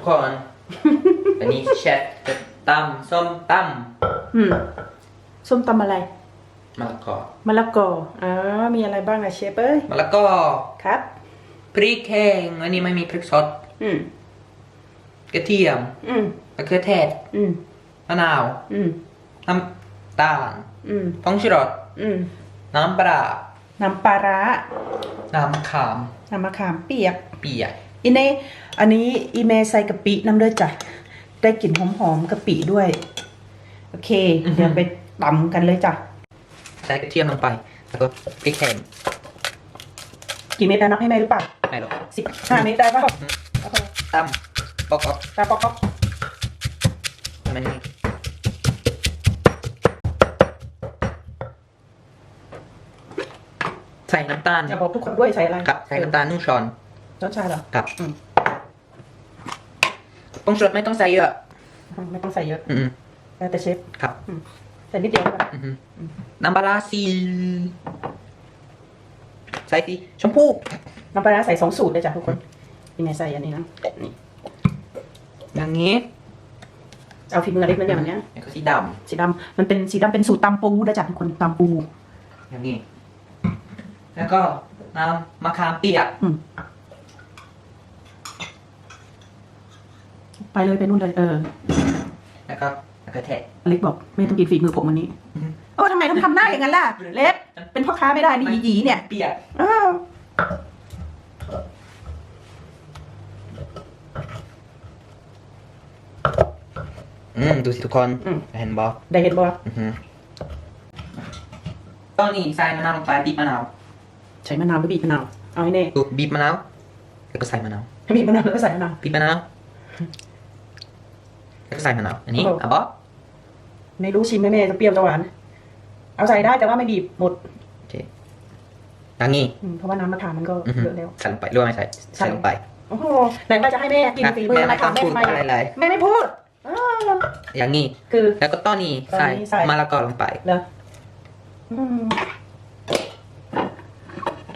วัสดีครับทุกคน วันนี้เชฟจะตำส้มตอืมส้มตำอะไรำมะละกอมะละกออ๋อมีอะไรบ้างนะเชฟเอ้ยมะละกอครับ พริกแห้งอันนี้ไม่มีพริกสดอืมกระเทียมอืมมะเขือเทศอืมมะนาวอืมน้ำตาลอืมผงชูรสอืมน้ำปลาน้ำปลาร้าน้ำมะขามน้ำมะขามเปียกเปียก อีเน่อันนี้อีเมใส่กะปิน้ำเด้อจ้ะ ได้กลิ่นหอมๆกะปิด้วย โอเคเดี๋ยวไปตำกันเลยจ้ะ ใส่กระเทียมลงไป แล้วก็พริกแห้งกี่เม็ดนะนับให้แม่หรือเปล่าไม่หรอกสิบห้าเม็ดได้เปล่าตำปอกออกตาปอกก๊อกมันนี่ใส่น้ำตาลอย่าบอกทุกคนด้วยใส่อะไรครับ ใส่น้ำตาลนึ่งช้อน ช้อนชาเหรอครับอืมผงชูรสไม่ต้องใส่เยอะไม่ต้องใส่เยอะอืมแล้วแต่เชฟครับใส่นิดเดียวก็ได้อือฮึน้ำปลาร้าสีใส่สีชมพูน้ำปลาร้าใส่สองสูตรเลยจ้ะทุกคนยังไงใส่อันนี้นะนี่อย่างนี้เอาฝีมือเล็กนั่นอย่างเนี้ยแล้วก็สีดสีดำมันเป็นสีดำเป็นสูตรตำปูนะจ๊ะทุกคนตำปูำอย่างนี้ แล้วก็น้ำมะขามเปียกอืม ไปเลยไปนู่นเลยเออ แล้วก็แล้วก็เทศเล็กบอกไม่ต้องกินฝีมือผมวันนี้อือฮึโอ้ทำไมต้องทำหน้าอย่างนั้นล่ะ เล็กเป็นพ่อค้าไม่ได้นี่หยีๆเนี่ยเปียกอ้าวอืมดูสิทุกคน อืมเห็นบอกได้เห็นบ่อือฮึตอนนี้ใส่มะนาวลงไปบีบมะนาวใช้มะนาวหรือบีบมะนาวเอาให้แน่ดูบีบมะนาวแล้วก็ใส่มะนาวให้บีบมะนาวแล้วก็ใส่มะนาวบีบมะนาว แล้วก็ใส่มะนาวอันนี้โอ้โหอะบอกไม่รู้ชิมไหมแม่จะเปรี้ยวจะหวาน เอาใส่ได้แต่ว่าไม่บีบหมดโอเคอย่างนี้อืมเพราะว่าน้ำมะขามมันก็อือฮึเยอะแล้วใส่ลงไปหรือว่าไม่ใส่ใส่ใส่ลงไปโอ้โหไหนว่าจะให้แม่กินฝีมือแม่มะไม่ต้ขาอมงแม่พูดทำไมอะไรเลยแม่ไม่พูดอ้าวอย่างนี้คือ แล้วก็ตอนนี้ใส่ตอนนี้ใส่มะละกอลงไปเหรออืม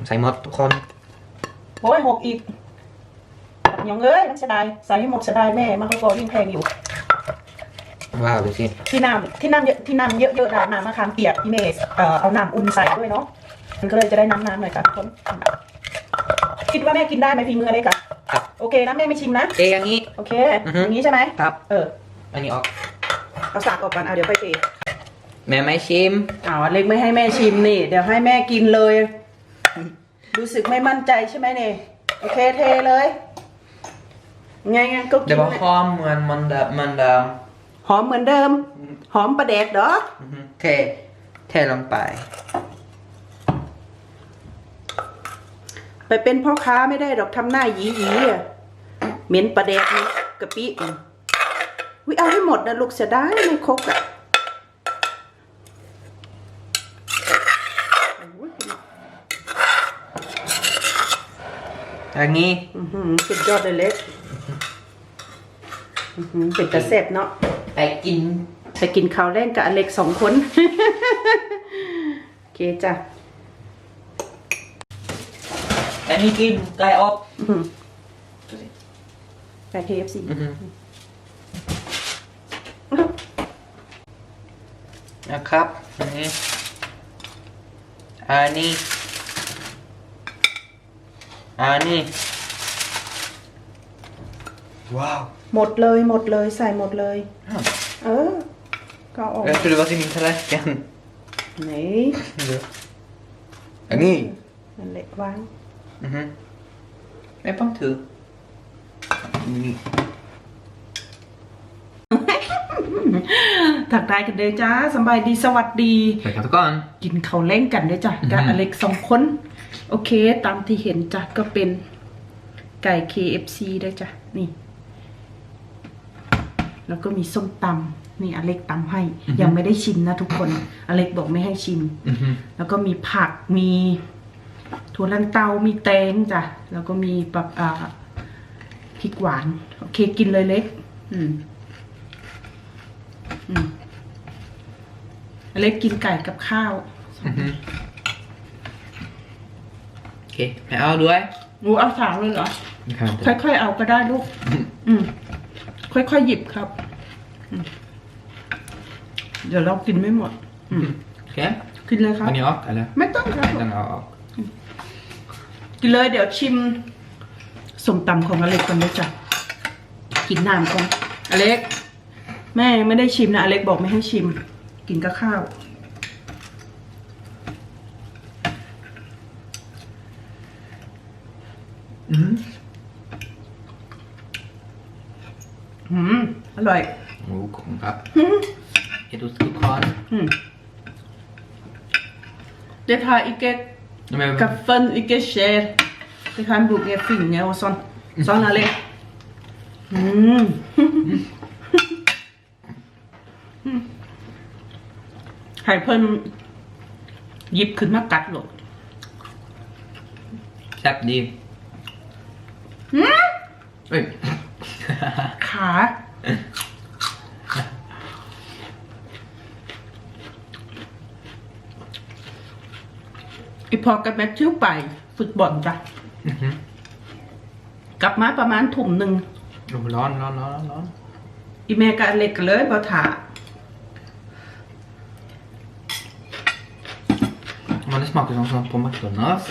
ใส่หมดทุกคนโอ้ยหกอีกยองเอ้ยมันเสียดายใส่ให้หมดเสียดายแม่มะละกอยิ่งแพงอยู่ ว้าวดูสิที่น้ำที่น้ำเยอะที่น้ำเยอะๆนะน้ำมะขามเปียกพี่เมย์เอ่อเอาน้ำอุ่นใส่ด้วยเนาะมันก็เลยจะได้น้ำน้ำหน่อยค่ะทุกคนคิดว่าแม่กินได้ไหมฝีมืออะไรกะครับโอเคนะแม่ไม่ชิมนะเอะอย่างนี้ โอเคอือฮึ อย่างนี้ใช่ไหมครับ เอออันนี้ออกเอาสากออกก่อนเอาเดี๋ยวไปเทแม่ไม่ชิมอ้าวเล็กไม่ให้แม่ชิมนี่ เดี๋ยวให้แม่กินเลย รู้สึกไม่มั่นใจใช่ไหมเนี่ยโอเคเทเลยไงไงก็กิเดี๋ยนวบอกหอมเหมือนมันเดิมมันเดิม หอมเหมือนเดิม หอมประเดกเด้ออือฮึเทเทลงไป ไปเป็นพ่อค้าไม่ได้หรอกทำหน้าหยีหยีๆอะเหม็นประเดกเหม็นกะปิอืมวิเอาให้หมดนะลูกเสียดายไม่ครกอะโอ้ยอย่างนี้อื้อหือสุดยอดเลยเล็ก อื้อหือเป็นตะเสร็จเนาะ ไปกินไปกินข้าวแรงกับอเล็กสองคน โอเคจ้ะอันนี้กินไก่อบอื้อหือดูสิไก่ KFC อือฮึนะครับอันนี้อันนี้อันนี้ว้าว หมดเลยหมดเลยใส่หมดเลยอ้าวเออ ก็เอาออก Jag trodde det var till min tallerken. ไหนอันนี้นั่นแหละวางอือฮึไม่ต้องถือนี่ถักทายกันเด้อจ้าสำบายดีสวัสดีสวัสดีครับทุกคนกินข้าวเล่งกันด้วยจ้ะอือฮึกับอเล็กสองคน โอเค ตามที่เห็นจ้ะก็เป็นไก่ KFC ด้วยจ้ะนี่ แล้วก็มีส้มตำนี่อเล็กตำให้ยังไม่ได้ชิมนะทุกคน อเล็กบอกไม่ให้ชิม อือฮึแล้วก็มีผักมีถั่วลันเตา มีแตงจ้ะ แล้วก็มีปรับอ่าพริกหวาน โอเคกินเลยเล็ก อืม อืมอเล็กกินไก่กับข้าวอือฮึโอเคไม่เอาด้วย หนูเอาสามเลยเหรอ ครับ ค่อยๆเอาก็ได้ลูกออืม ค่อยๆหยิบครับอืมเดี๋ยวเรากินไม่หมด อืม Okej. กินเลยครับ Vill ni ha eller? ไม่ต้องครับ Nej, den har jag. กินเลยเดี๋ยวชิมสมตำของอเล็กกันด้วยจ้ะกินน้ำก่อนอเล็ก แม่ยังไม่ได้ชิมนะอเล็กบอกไม่ให้ชิม กินกับข้าว Mm. อื มอร่อย Oh, kom upp. Är du så kvar? อืมเดี๋ยวทาอีกเกต Nej, men กับฟันอีกเกตแชร์เดี๋ยวทานบุกเงฟิ่งเงี้ยว่าซอนซอนอะไรอืมให้เพิ่นหยิบขึ้นมากัดหลด släpp det. หืม Oj. ขา อีพอกับแมทธิวไปฟุตบอลจ้ะ Mhm. กลับมาประมาณถุ่มหนึ่ง Oh, lon, lon, lon, lon. อีเมกับอเล็กกันเลยบอถา Men det smakar som sånt på McDonalds.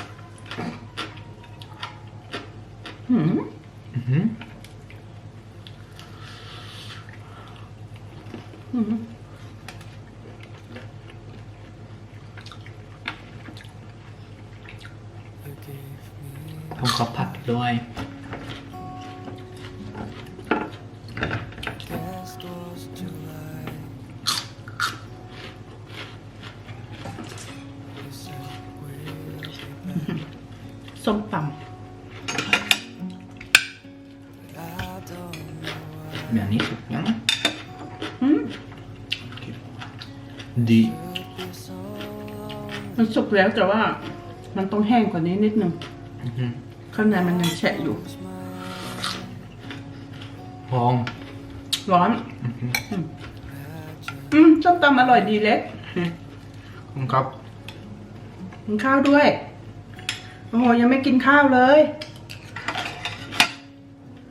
หืม ผมขอผักด้วยส้มต Men jag är sugen. ำหืมดี มันสุกแล้วแต่ว่า มันต้องแห้งกว่านี้นิดนึงอือหือข้างในมันยังแฉะอยู่หอมร้อนอือหืออืมส้มตำอร่อยดีเล็กคุณครับกินข้าวด้วย โอ้โหยังไม่กินข้าวเลย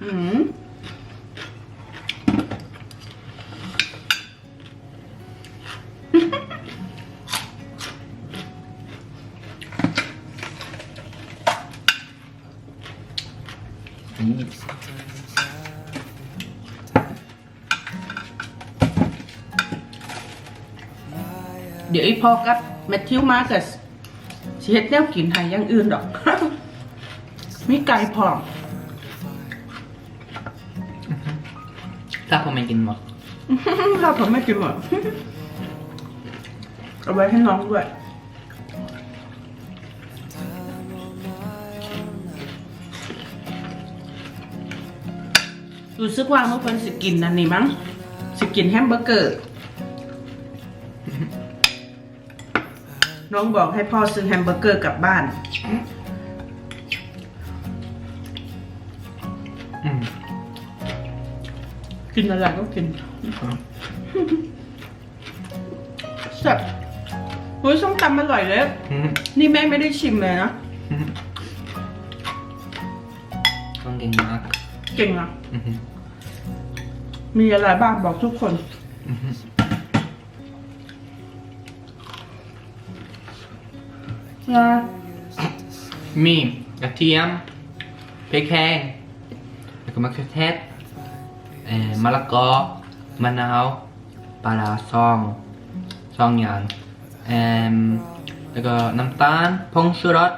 อืม พอกับแมทธิวมากับสิเฮ็ดแนวกินให้อย่างอื่นดอก มีไก่พร้อมถ้าผมไม่กินหมดข้าวผมไม่กินหมด เอาไว้ให้น้องด้วยรู้สึกว่าเมื่อคนสิกินนั่นนี่มั้ง สิกินแฮมเบอร์เกอร์ น้องบอกให้พ่อซื้อแฮมเบอร์เกอร์กลับบ้าน อืมกินอะไรก็กินแซ่บเฮ้ยส้มตำอร่อยเลย อืมนี่แม่ไม่ได้ชิมเลยนะอืมต้องเก่งมากเก่งอะ อือหือมีอะไรบ้างบอกทุกคน อือ หือนะมีกระเทียมพริกแห้งแล้วก็มะเขือเทศเอ่อมะละกอมะนาวปลาร้าซองซองอย่างเอ่มแล้วก็น้ำตาลผงชูรส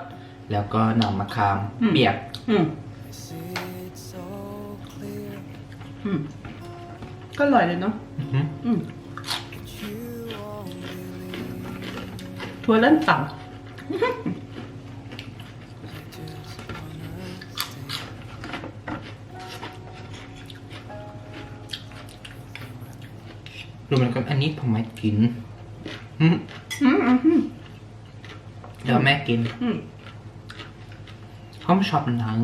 แล้วก็น้ำมะขามเปียกอืมอืมก็อร่อยเลยเนาะอือหืออืมถั่วเล่นต่ รู้เหมือนกันอันนี้ผมไม่กินอืมำอืมอืมอืมเดี๋ยวแม่กินอืมผมชอบหนัง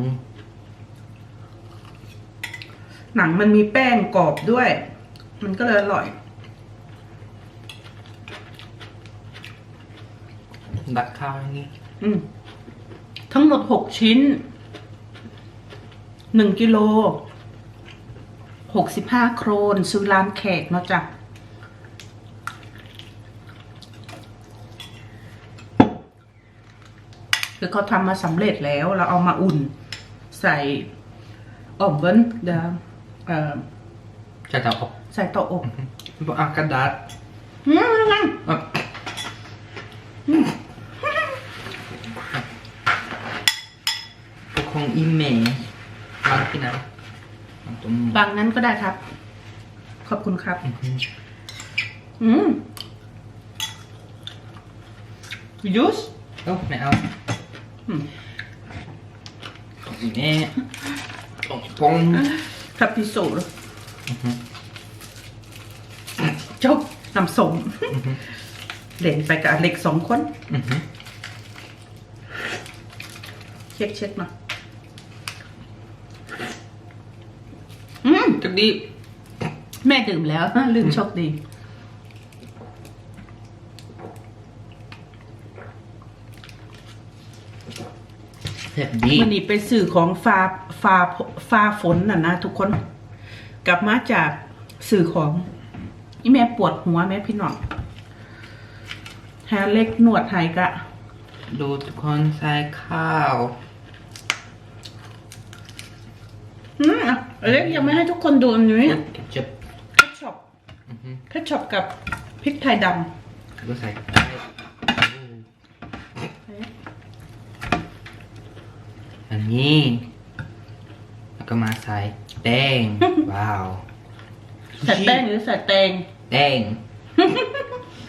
หนังมันมีแป้งกรอบด้วย มันก็เลยอร่อย ดักข้าวอย่างนี้ อืม ทั้งหมดหกชิ้น หนึ่งกิโล หกสิบห้าโครน ซื้อร้านแขกเนาะจ้ะคือเขาทำมาสำเร็จแล้ว เราเอามาอุ่น ใส่อ่อมเบิ้ลเดี๋ยวเอ่อจะจะอบใส่เต่ออบ บอกอากระดาษ อืมนั่นอะพวก ของอีเมลบางที่นะตรงบางนั้นก็ได้ครับ ขอบคุณครับ อืมยูสโอ้ไม่เอาอืมของอีเมลของปงครับพิโซดจบน้ำส้มเล่นไปกับอเล็กสองคนอือหือเช็คเช็คมาอืม จัก ดี แม่ดื่มแล้วลืมโชคดี แซ่บดีวันนี้ไปสื่อของฟ้าฟ้าฟ้าฝนน่ะนะทุกคน กลับมาจากสื่อของอีแม่ปวดหัวแม่พี่น้องแฮเล็กหนวดไห้กะ ดูทุกคนใส่ข้าว อืมอะอเล็กยังไม่ให้ทุกคนดูอันนี้เก็บจับเคชช็อปอือหือเคชช็อปกับพริกไทยดก็ใส่อันนี้แล้วก็มาใส่แป้งว้าวำใส่แป้งหรือใส่แตงแป้ง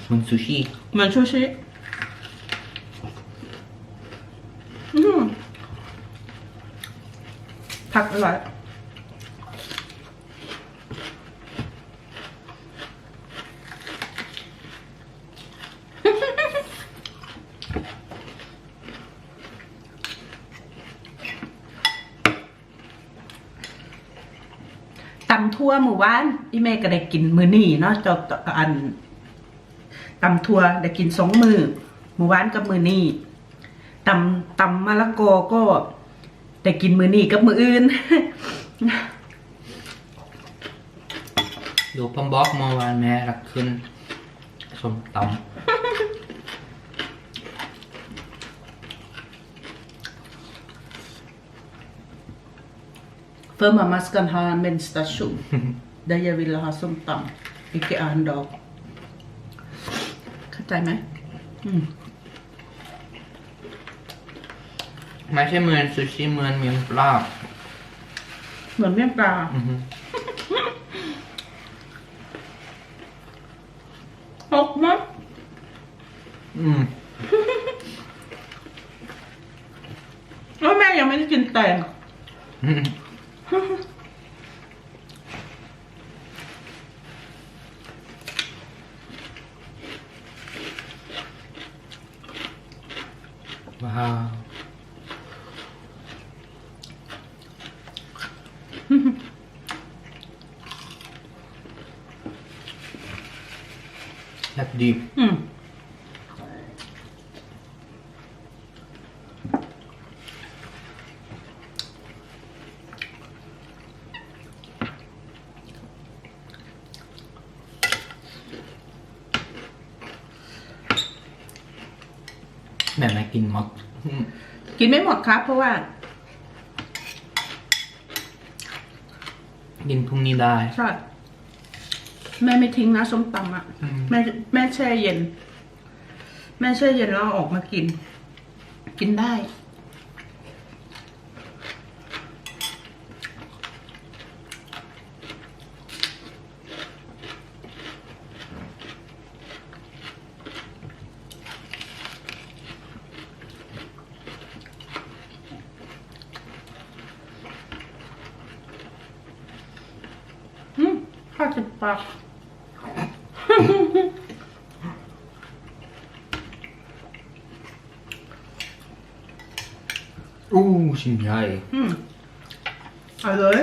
เหมันซูชิเหมือนชูชิอืมผักอร่อย วหมู่บ้านอีแม่ก็ได้กินมือนี่เนาะเจ้าอันตำทัวได้กินสองมือหมู่บ้านกับมือนี่ตำตำมะละกอก็ได้กินมือนี่กับมืออื่นดูพอมบอกเมื่อวานแม่รักขึ้นสมตำ För mamma ska ha en menstruation. Där jag ville ha somtam. Icke en dag. เข้าใจไหมอืมำไม่ใช่เหมือนซูชิเหมือนเมียงปลาเหมือนเมี่ยงปลา อือหือหกมั้งอืมแล้วแม่ยังไม่ได้กินแตง อืม Mm-hmm. แบบไหนกินหมดอืมกินไม่หมดครับ เพราะว่า กินพรุ่งนี้ได้ ใช่แม่ไม่ทิ้งนะส้มตำอะอืม แม่แม่แช่เย็น แม่แช่เย็นแล้วเอาออกมากิน กินได้ อื มข้าวติดปากอู้ชิ้นใหญ่อืมเอาเลย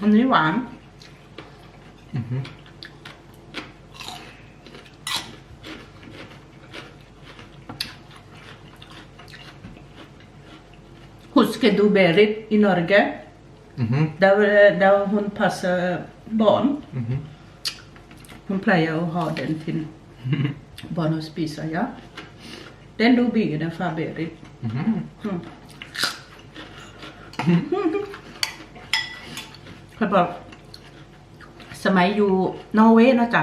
อันนี้หวาน อือหือ Husker du Berit i Norge? Mhm. Där, där hon passar barn. Mhm. Hon pleier å ha den til barn å spise, ja. Den du bygger den fra Berit. Mhm. Mm. เขาบอกสมัยอยู่นอร์เวย์นะจ๊ะ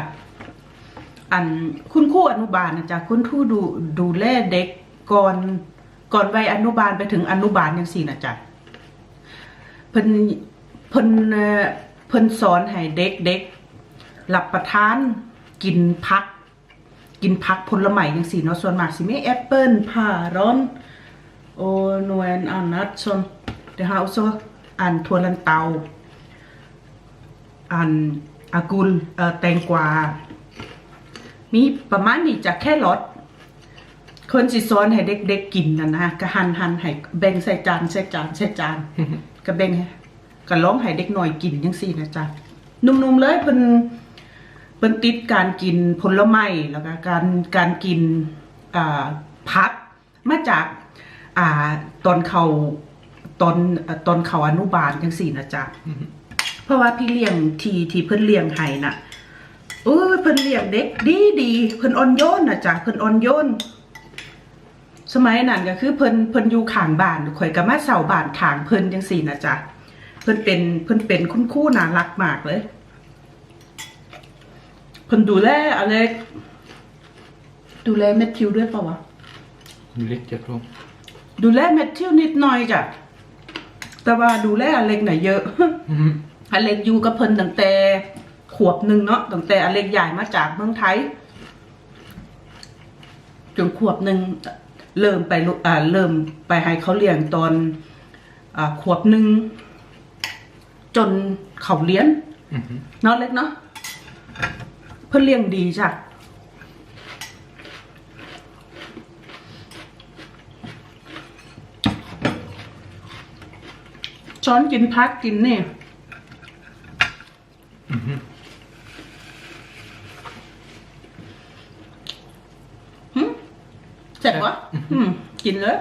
อันคุณครูอนุบาลนะจ๊ะคุณครูดูดูแลเด็กก่อน ก่อนวัยอนุบาลไปถึงอนุบาลยังสี่นะจ๊ะเพิ่นเพิ่นเพิ่นสอนให้เด็กเด็กรับประทานกินพัก กินพักผลไม้ยังสี่เนาะส่วนมากสิมีแอปเปิลผ่าร้อน och någon annat som det har också en torrentau en agul เอ่อแตงกวา มีประมาณนี้จากแค่รส คนสิสอนให้เด็กๆกินนะนะก็หันหันให้แบ่งใส่จานใส่จานใส่จานก็แบ่งให้ก็ร้องให้เด็กหน่อยกินจังซี่นะจ๊ะหนุ่มๆเลยเพิ่นเพิ่นติดการกินผลไม้แล้วก็การการกินอ่าผักมาจากอ่าตอนเขาตอนตอนเขาอนุบาลจังซี่นะจ๊ะเพราะว่าพี่เลี้ยงที่ที่เพิ่นเลี้ยงให้น่ะเออเพิ่นเลี้ยงเด็กดีดีเพิ่นอ่อนโยนนะจ๊ะเพิ่นอ่อนโยน สมัยนั้นก็คือเพิ่นเพิ่นอยู่ข้างบ้านข่อยก็มาเสาบ้านทางเพิ่นจังซี่นะจ๊ะเพิ่นเป็นเพิ่นเป็นคุณครูน่ารักมากเลยเพิ่นดูแลอะไรดูแลแมทธิวด้วยเปล่าวะ Lycka tror ดูแลแมทธิวนิดหน่อยจ้ะแต่ว่าดูแลอเล็กน่ะเยอะ Mhm. อเล็กอยู่กับเพิ่นตั้งแต่ขวบหนึ่งเนาะตั้งแต่อเล็กใหญ่มาจากเมืองไทยจนขวบหนึ่ง เริ่มไปลุอ่าเริ่มไปให้เขาเลี้ยงตอนอ่าขวบหนึ่งจนเขาเลี้ยน Mhm. เนาะเล็กเนาะเพิ่นเลี้ยงดีจ้ะช้อนกินพักกินนี่ Mhm. หึ เสร็จวะอืมกินเลย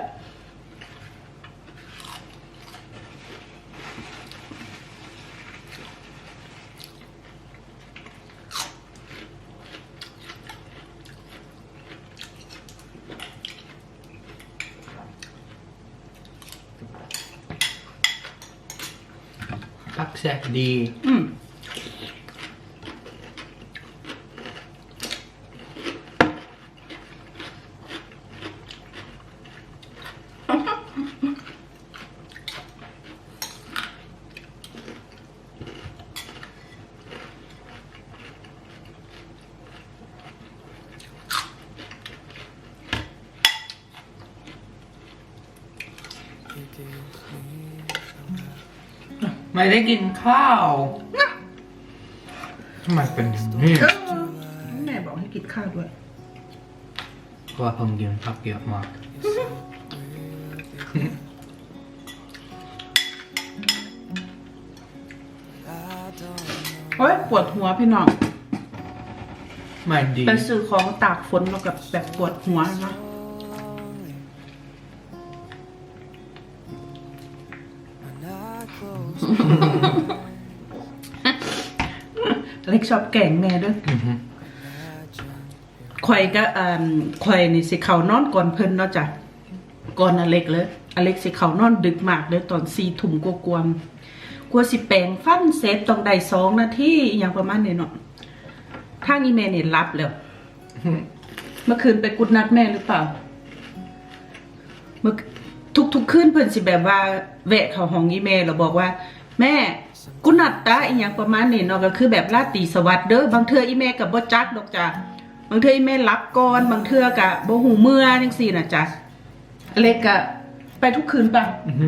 Tack säkert ดี อืม ไม่ได้กินข้าวทำไมเป็นอย่างนี้เออแม่บอกให้กินข้าวด้วยเพราะว่าผมกินผักเยอะมากโอ้ยปวดหัวพี่น้องไม่ดีไปซื้อของตากฝนแล้วกับแบบปวดหัวนะ ชอบแกล้งแม่ด้วยอือฮึข่อยก็อ่าข่อยนี่สิเขานอนก่อนเพิ่นเนาะจ้ะก่อนอเล็กเลย อเล็กสิเขานอนดึกมากเลยตอนสี่ทุ่มกลัวาๆกลัวสิแปลงฟันเสร็จต้องได้สองนาทีอหย่างประมาณนี้เนาะทางอีเมลนี่รับแล้วเมื่อคืนไปกุดนัดแม่หรือเปล่า เมื่อทุกทุกๆคืนเพิ่นสิแบบว่าแวะเข้าห้องอีเมลแล้วบอกว่า แม่ กุดนัดตาอีหยังประมาณนี้เนาะก็คือแบบราตรีสวัสดิ์เด้อบางเทื่ออีเมลกับบ่จักดอกจ้ะบางเทื่ออีเมลรับก่อนบางเทื่อก็บ่หูเมื่อจังซี่น่ะจ้ะเล็กก็ไปทุกคืนป่ะอือฮึ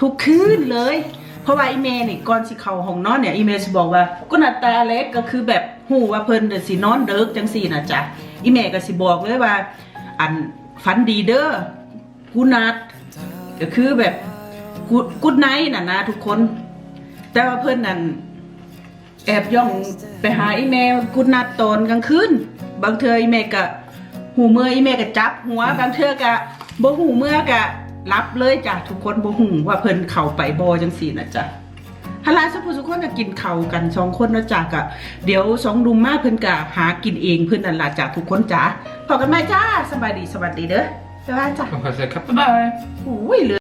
ทุกคืนเลย เพราะว่าอีเมลนี่ก่อนสิเข้าห้องนอนเนี่ยอีเมลสิบอกว่ากุนัดตาเล็กก็คือแบบหูว่าเพิ่นเดี๋ยวสินอนเดึกจังสี่นะจ๊ะอีเมลก็สิบอกเลยว่า อันฝันดีเด้อกูนัดก็คือแบบกูกูไนท์น่ะนะทุกคน แต่ว่าเพิ่นนั่นแอบย่องไปหาอีเมลกูนัดตอนกลางคืนบางเทื่ออีเมลก็หูเมื่ออีเมลก็จับ หัวบางเทื่อก็บ่หูเมื่อก็รับเลยจ้ะทุกคนบ่หูว่าเพิ่นเข้าไปบ่จังซี่นะจ๊ะฮาลาสัพพุสุกคนก็กินข้าวกันสองคนเนาะจ้ะก็เดี๋ยวสองดุมมาเพิ่นก็หากินเองเพิ่นนั่นล่ะจ้ะทุกคนจ้ะพอกันไหมจ้าสบายดีสวัสดีเด้อสวัสดีจ้ะขอบคุณครับบ๊ายบายอุ้ยเหลือ